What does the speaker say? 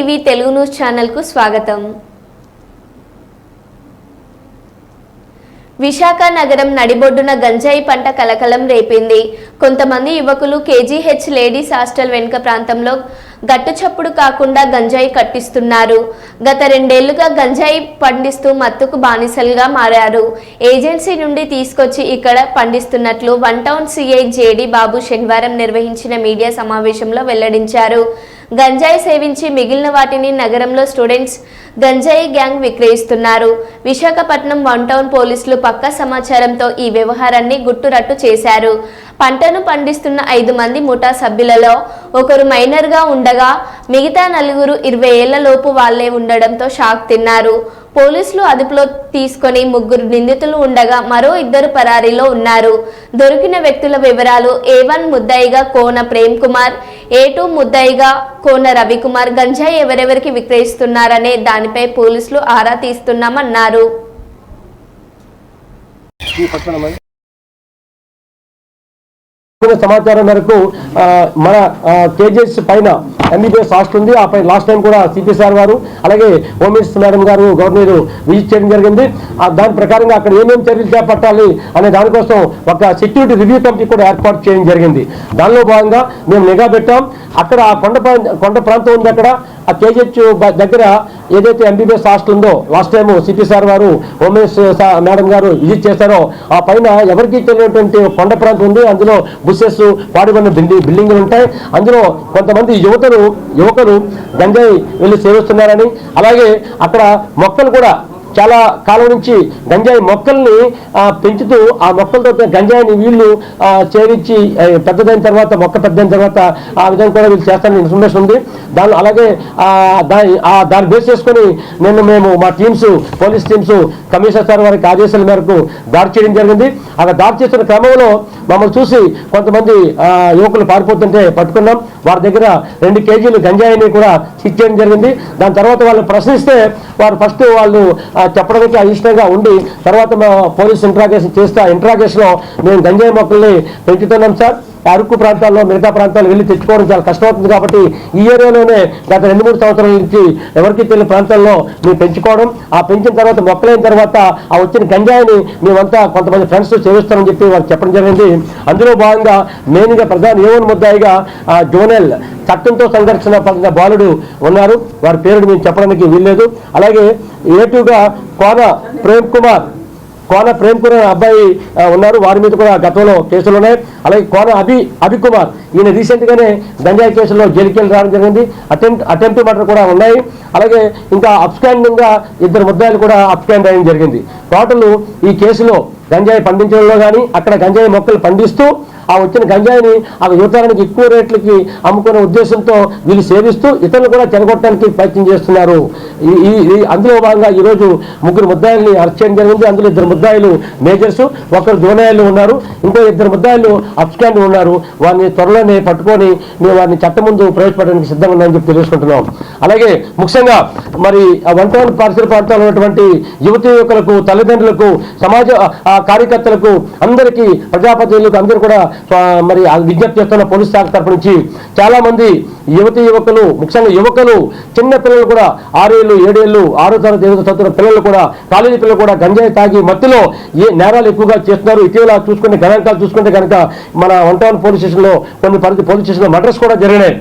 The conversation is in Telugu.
తెలుగు న్యూస్ ఛానల్కు స్వాగతం. విశాఖ నగరం నడిబొడ్డున గంజాయి పంట కలకలం రేపింది. కొంతమంది యువకులు కేజీహెచ్ లేడీస్ హాస్టల్ వెనుక ప్రాంతంలో గట్టు చప్పుడు కాకుండా గంజాయి కట్టిస్తున్నారు. గత రెండేళ్ళుగా గంజాయి పండిస్తూ మత్తుకు బానిసలుగా మారారు. ఏజెన్సీ నుండి తీసుకొచ్చి ఇక్కడ పండిస్తున్నట్లు one town CI JD Babu శనివారం నిర్వహించిన మీడియా సమావేశంలో వెల్లడించారు. గంజాయి సేవించి మిగిలిన వాటిని నగరంలో స్టూడెంట్స్ గంజాయి గ్యాంగ్ విక్రయిస్తున్నారు. విశాఖపట్నం వన్ టౌన్ పోలీసులు పక్కా సమాచారంతో ఈ వ్యవహారాన్ని గుట్టురట్టు చేశారు. పంటను పండిస్తున్న ఐదు మంది ముఠా సభ్యులలో ఒకరు మైనర్గా ఉండగా మిగతా నలుగురు ఇరవై ఏళ్ళలోపు వాళ్ళే ఉండడంతో షాక్ తిన్నారు. పోలీసులు అదుపులో తీసుకొని ముగ్గురు నిందితులు ఉండగా మరో ఇద్దరు పరారీలో ఉన్నారు. దొరికిన వ్యక్తుల వివరాలు ఏ వన్ ముద్దాయిగా కోన ప్రేమ్ కుమార్ ఏటూ ముద్దయిగా ముద్దాయిగా కోన రవికుమార్ గంజాయి ఎవరెవరికి విక్రయిస్తున్నారనే దానిపై పోలీసులు ఆరా తీస్తున్నామన్నారు. సమాచారం మేరకు మన కేజీఎస్ పైన ఎంబీబీఎస్ హాస్టల్ ఉంది. ఆ పైన లాస్ట్ టైం కూడా సిపి సార్ వారు అలాగే హోమ్ మినిస్టర్ మేడం గారు గవర్నర్ విజిట్ చేయడం జరిగింది. ఆ దాని ప్రకారంగా అక్కడ ఏమేమి చర్యలు చేపట్టాలి అనే దానికోసం ఒక సెక్యూరిటీ రివ్యూ కమిటీ కూడా ఏర్పాటు చేయడం జరిగింది. దానిలో భాగంగా మేము నిఘా పెట్టాం. అక్కడ ఆ కొండ కొండ ప్రాంతం ఉంది అక్కడ. ఆ కేజెచ్ దగ్గర ఏదైతే ఎంబీబీఎస్ హాస్టల్ ఉందో లాస్ట్ టైం సిటీ సార్ వారు హోమ్ మేడం గారు విజిట్ చేశారో ఆ పైన ఎవరికి తెలియనటువంటి కొండ ప్రాంతం ఉంది. అందులో బుసెస్ పాడుబడిన బిల్డింగ్ బిల్డింగ్లు ఉంటాయి. అందులో కొంతమంది యువతలు యువకులు గంజాయి వెళ్ళి సేవిస్తున్నారని అలాగే అక్కడ మొక్కలు కూడా చాలా కాలం నుంచి గంజాయి మొక్కల్ని పెంచుతూ ఆ మొక్కలతో గంజాయిని వీళ్ళు చేరించి పెద్దదైన తర్వాత మొక్క పెద్దైన తర్వాత ఆ విధంగా కూడా వీళ్ళు చేస్తారని ఇన్ఫర్మేషన్ ఉంది. దాని అలాగే దాని దాన్ని బేస్ చేసుకొని నిన్న మేము మా teams police teams commissioner sir వారికి ఆదేశాల మేరకు దాడి చేయడం జరిగింది. అలా దాడి చేస్తున్న క్రమంలో మమ్మల్ని చూసి కొంతమంది ఆ, యువకులు పారిపోతుంటే పట్టుకున్నాం. వారి దగ్గర రెండు కేజీలు గంజాయిని కూడా సీజ్ చేయడం జరిగింది. దాని తర్వాత వాళ్ళు ప్రశ్నిస్తే వారు ఫస్ట్ వాళ్ళు చెప్పడానికి అయిష్టంగా ఉండి తర్వాత మా పోలీస్ ఇంట్రాగేషన్ చేస్తే. ఆ ఇంట్రాగేషన్లో మేము గంజాయి మొక్కల్ని పెంచుతున్నాం సార్. అరకు ప్రాంతాల్లో మిగతా ప్రాంతాలు వెళ్ళి తెచ్చుకోవడం చాలా కష్టమవుతుంది కాబట్టి ఈ ఏరియాలోనే గత రెండు మూడు సంవత్సరాల నుంచి ఎవరికి తెలియని ప్రాంతాల్లో మేము పెంచుకోవడం ఆ పెంచిన తర్వాత మొక్కలైన తర్వాత ఆ వచ్చిన గంజాయిని మేమంతా కొంతమంది ఫ్రెండ్స్ సేవిస్తామని చెప్పి వారు చెప్పడం జరిగింది. అందులో భాగంగా మెయిన్గా ప్రధాన ఏవన్ ముద్దాయిగా ఆ, జోనెల్ చట్టంతో సంఘర్షణ పొందిన బాలుడు ఉన్నారు. వారి పేరుని మేము చెప్పడానికి వీల్లేదు. అలాగే ఏటుగా కోన ప్రేమ్ కుమార్ కోన ప్రేమ్ కుమార్ అబ్బాయి ఉన్నారు. వారి మీద కూడా గతంలో కేసులు ఉన్నాయి. అలాగే కోన అభి అభి కుమార్ ఈయన రీసెంట్ గానే గంజాయి కేసులో జైలుకి వెళ్ళి రావడం జరిగింది. అటెంప్ట్ అటెంప్ట్ మర్డర్ కూడా ఉన్నాయి. అలాగే ఇంకా అప్స్టాండింగ్గా ఇద్దరు ముద్దాయిలు కూడా అప్స్టాండ్ అయ్యడం జరిగింది. టోటల్ ఈ కేసులో గంజాయి పండించడంలో కానీ అక్కడ గంజాయి మొక్కలు పండిస్తూ ఆ వచ్చిన గంజాయిని ఆ యువతరానికి ఎక్కువ రేట్లకి అమ్ముకునే ఉద్దేశంతో వీళ్ళు సేవిస్తూ ఇతరులు కూడా చెడగొట్టడానికి ప్రయత్నం చేస్తున్నారు. ఈ ఈ- అందులో భాగంగా ఈరోజు ముగ్గురు ముద్దాయిల్ని అరెస్ట్ చేయడం జరిగింది. అందులో ఇద్దరు ముద్దాయిలు మేజర్స్ ఒకరు జోనాయిలు ఉన్నారు. ఇంకో ఇద్దరు ముద్దాయిలు అప్స్టాండ్ ఉన్నారు. వారిని త్వరలోనే పట్టుకొని మేము వారిని చట్టం ముందు ప్రవేశపెట్టడానికి సిద్ధంగా ఉన్నామని చెప్పి తెలుసుకుంటున్నాం. అలాగే ముఖ్యంగా మరి ఆ వన్ టౌన్ పరిసర ప్రాంతాల్లో ఉన్నటువంటి యువతి యువకులకు తల్లిదండ్రులకు సమాజ ఆ, కార్యకర్తలకు అందరికీ ప్రజాపతిలకు అందరూ కూడా మరి ఆ విజ్ఞప్తి చేస్తున్న పోలీస్ శాఖ తరపు నుంచి చాలా మంది యువతి యువకులు ముఖ్యంగా యువకులు చిన్న పిల్లలు కూడా ఆరేళ్ళు ఏడేళ్ళు ఆరో తరగతి ఏదో చదువుతున్న పిల్లలు కూడా కాలేజీ పిల్లలు కూడా గంజాయి తాగి మత్తులో ఏ నేరాలు ఎక్కువగా చేస్తున్నారు. ఇటీవల చూసుకుంటే గణాంకాలు చూసుకుంటే కనుక మన వన్ టౌన్ పోలీస్ స్టేషన్లో కొన్ని పరిధి పోలీస్ స్టేషన్లో మర్డర్స్ కూడా జరిగినాయి.